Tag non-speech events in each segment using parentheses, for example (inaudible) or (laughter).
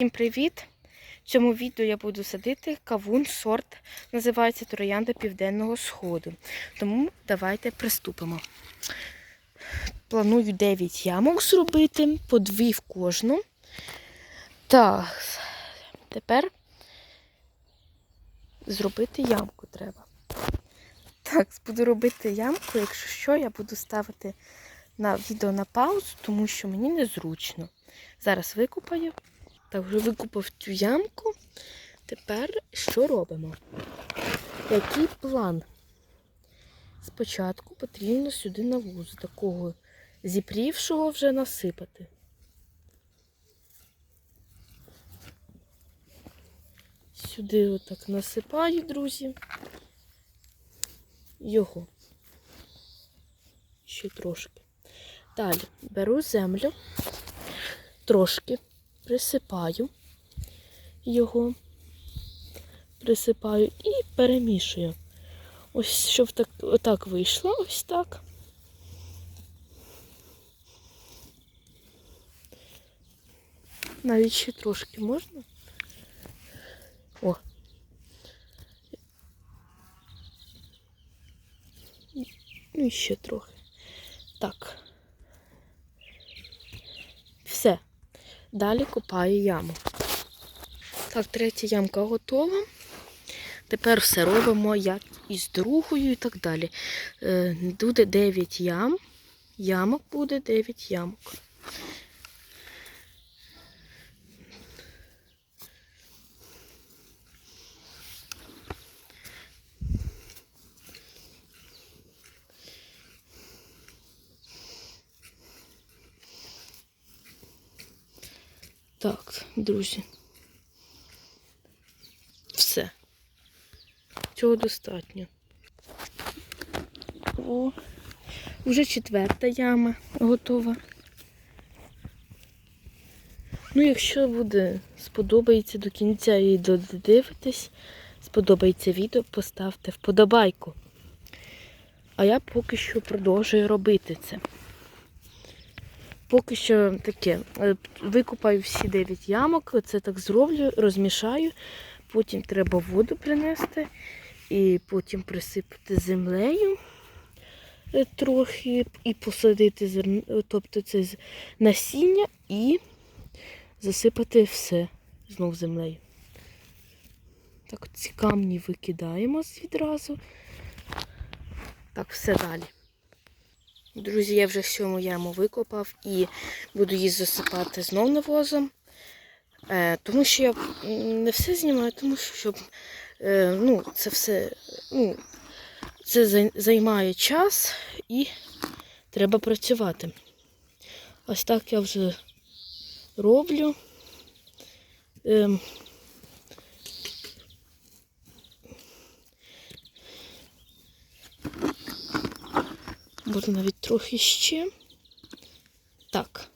Всім привіт! В цьому відео я буду садити кавун сорт, називається Троянда Південного Сходу. Тому давайте приступимо. Планую 9 ямок зробити, по 2 в кожну. Так, тепер зробити ямку треба. Так, буду робити ямку, якщо що, я буду ставити на відео на паузу, тому що мені незручно. Зараз викупаю. Так, вже викупив цю ямку. Тепер що робимо? Який план? Спочатку потрібно сюди навозу такого зіпрівшого вже насипати. Сюди отак насипаю, друзі. Його. Ще трошки. Далі беру землю, трошки присипаю його, присипаю і перемішую. Ось, щоб так, отак вийшло, ось так. Навіть ще трошки можна. О. Ну і ще трохи. Так. Все. Далі копаю яму. Так, третя ямка готова. Тепер все робимо як із другою і так далі. Е, Буде 9 ям. Ямок буде 9 ямок. Так, друзі. Все. Цього достатньо. О, вже четверта яма готова. Ну, якщо буде сподобається до кінця і додивитесь, сподобається відео, поставте вподобайку. А я поки що продовжую робити це. Поки що таке, е, викупаю всі 9 ямок, це так зроблю, розмішаю, потім треба воду принести і потім присипати землею е, трохи і посадити зерно, тобто це насіння і засипати все знов землею. Так, ці камні викидаємо відразу. Так, все далі. Друзі, я вже сьому яму викопав і буду її засипати знов навозом. Е, тому що я не все знімаю, тому що щоб, е, ну, це все ну, це займає час і треба працювати. Ось так я вже роблю. Можна навіть трохи ще. Так.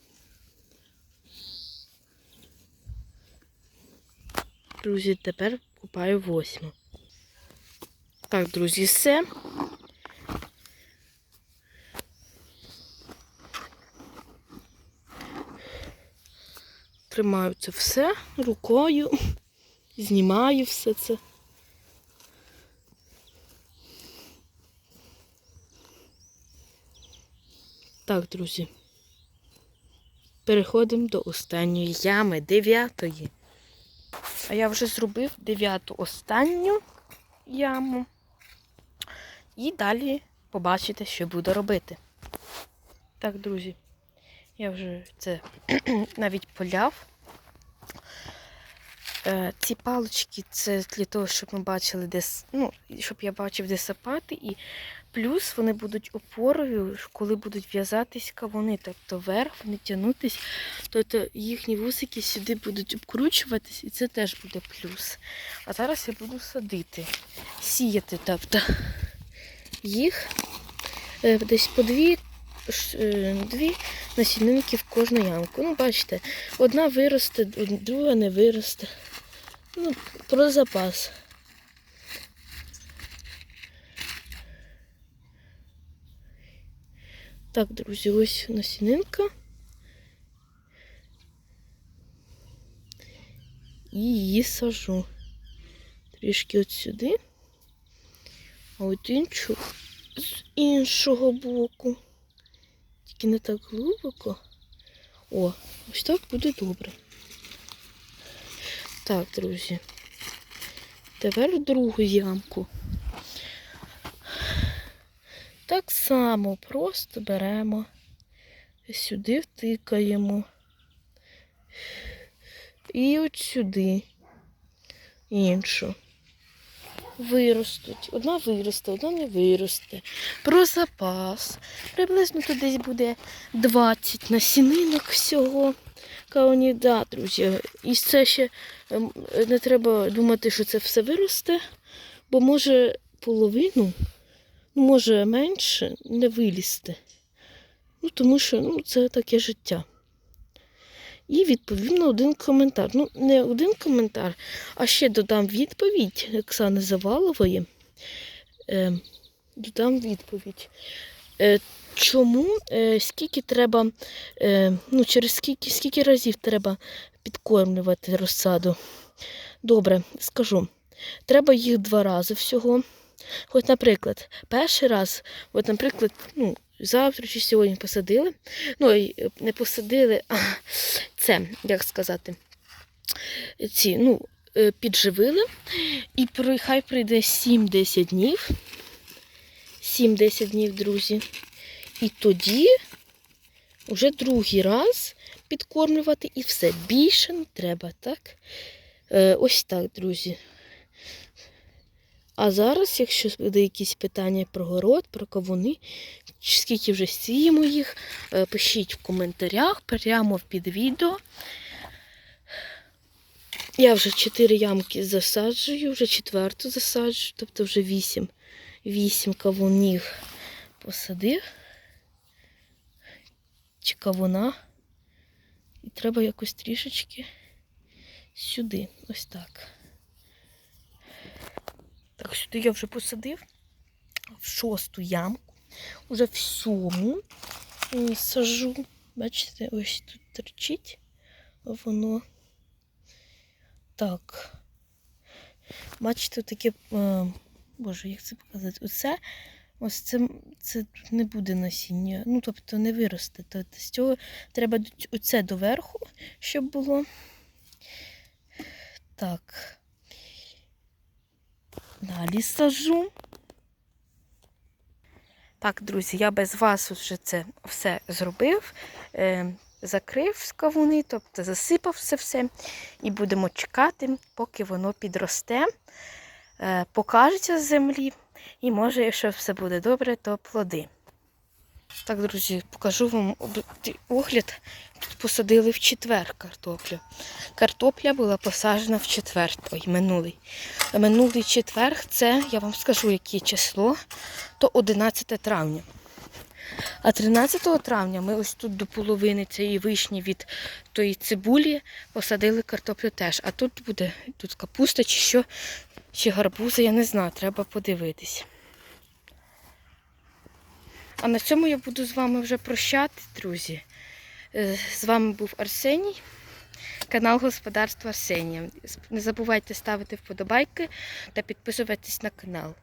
Друзі, тепер купаю восьму. Так, друзі, все. Тримаю це все рукою, (laughs) знімаю все це. Так, друзі. Переходимо до останньої ями, дев'ятої. А я вже зробив дев'яту останню яму. І далі побачите, що буду робити. Так, друзі, я вже це (clears throat) навіть поляв. Е, Ці палички це для того, щоб ми бачили, де, ну, щоб я бачив, де сапати, і плюс вони будуть опорою, коли будуть в'язатись кавуни, тобто вверх, вони тягнутись, тобто їхні вусики сюди будуть обкручуватись, і це теж буде плюс. А зараз я буду садити, сіяти, тобто їх е, десь по дві, е, дві насінинки в кожну ямку. Ну, бачите, одна виросте, друга не виросте. Ну, про запас. Так, друзі, ось насінинка. і її сажу. Трішки от сюди, а от іншу з іншого боку. Тільки не так глибоко. О, ось так буде добре. Так, друзі. Тепер другу ямку. Так само просто беремо, сюди втикаємо. І от сюди іншу. Виростуть. Одна виросте, одна не виросте. Про запас. Приблизно тут десь буде 20 насінинок всього. Кауні, да, друзі. І це ще не треба думати, що це все виросте, бо може половину, ну, може менше, не вилізти. Ну, тому що ну, це таке життя. І відповім на один коментар. Ну, не один коментар, а ще додам відповідь Оксани Завалової. Е, додам відповідь. Е, чому, е, скільки треба, е, ну, через скільки, скільки разів треба підкормлювати розсаду? Добре, скажу. Треба їх два рази всього. Хоч, наприклад, перший раз, от, наприклад, ну, завтра чи сьогодні посадили. Ну, і не посадили, а (laughs) це, як сказати, ці, ну, е, підживили. І хай прийде 7-10 днів. 7-10 днів, друзі. І тоді вже другий раз підкормлювати і все. Більше не треба, так? Е, ось так, друзі. А зараз, якщо буде якісь питання про город, про кавуни, скільки вже сіємо їх, е, пишіть в коментарях прямо під відео. Я вже 4 ямки засаджую, вже четверту засаджую, тобто вже 8, 8 кавунів посадив. Чи кавуна. І треба якось трішечки сюди. Ось так. Так, сюди я вже посадив в шосту ямку, уже в сьому сажу. Бачите, ось тут торчить воно. Так. Бачите, таке, е, боже, як це показати? Оце, ось це, це не буде насіння. Ну, тобто не виросте. Тобто з цього треба оце доверху, щоб було. Так. Далі сажу. Так, друзі, я без вас вже це все зробив. Е, закрив з кавуни, тобто засипав це все. І будемо чекати, поки воно підросте, е, покажеться з землі. І може, якщо все буде добре, то плоди. Так, друзі, покажу вам огляд. Тут посадили в четвер картоплю. Картопля була посаджена в четвер, ой, минулий. Минулий четвер, це, я вам скажу, яке число, то 11 травня. А 13 травня ми ось тут до половини цієї вишні від тої цибулі посадили картоплю теж. А тут буде тут капуста чи що, чи гарбузи, я не знаю, треба подивитись. А на цьому я буду з вами вже прощати, друзі. Е, З вами був Арсеній, канал Господарства Арсенія. Не забувайте ставити вподобайки та підписуватись на канал.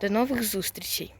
До нових зустрічей!